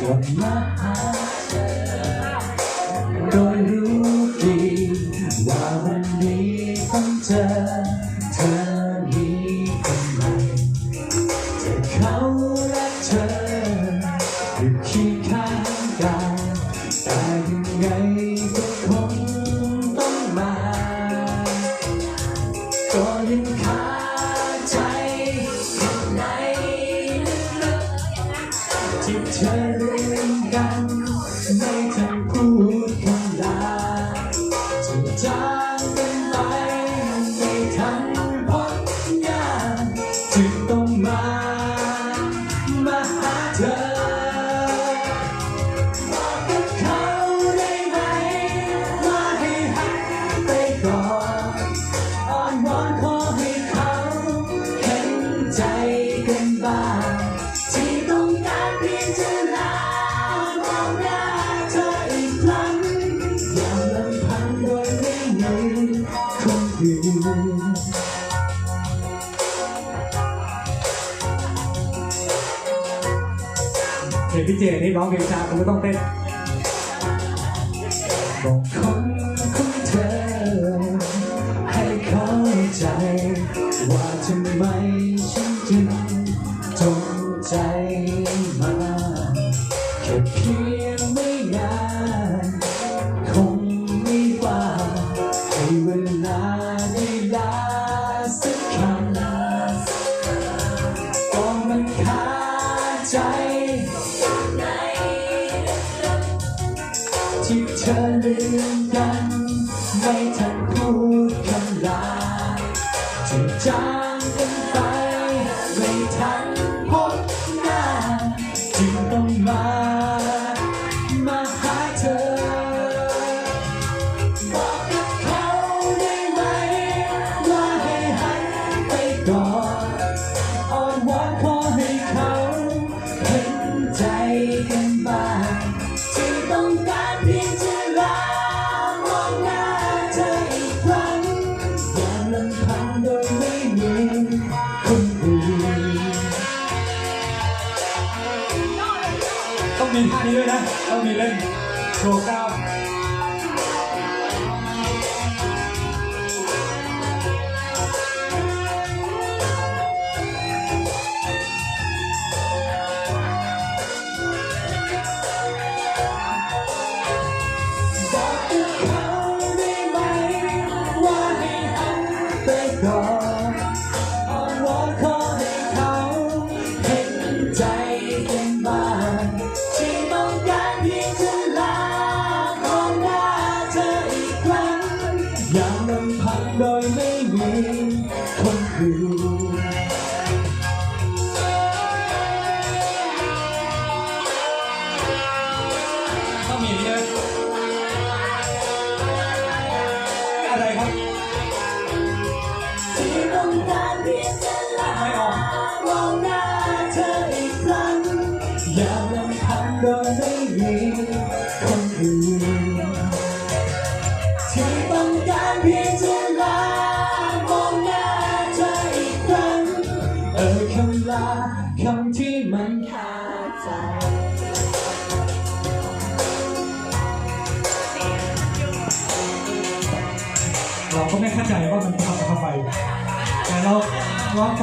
กลับมาหาเธอโดยรู้ดีว่าวันนี้ต้องเจอเธอมีคนใหม่แต่เขาและเธออยู่เคียงข้างกันแต่ยังไงก็คงต้องมาก็ยังคา กันไม่ทันพูดคำลาจะจางกันไปไม่ทัน เพลงพี่เจนี่ร้องเพลงช้าคุณก็ต้องเต้นบอกคนของเธอ ให้เข้าใจ ว่าทำไมฉันจึงจงใจมาแค่เพียงไม่นานคงไม่ว่าให้เวลาได้ลาสักคำก็มันคาใจ ที่เมีท่านี้ด้วยนะต้องมีเล่นโชว์กล้ามบอกกับเขาได้ไหมว่าให้หันไปก่อน เอ่ยคำลาคำที่มันคาใจเราก็ไม่เข้าใจว่ามันทำทำไมแต่เราร้องไป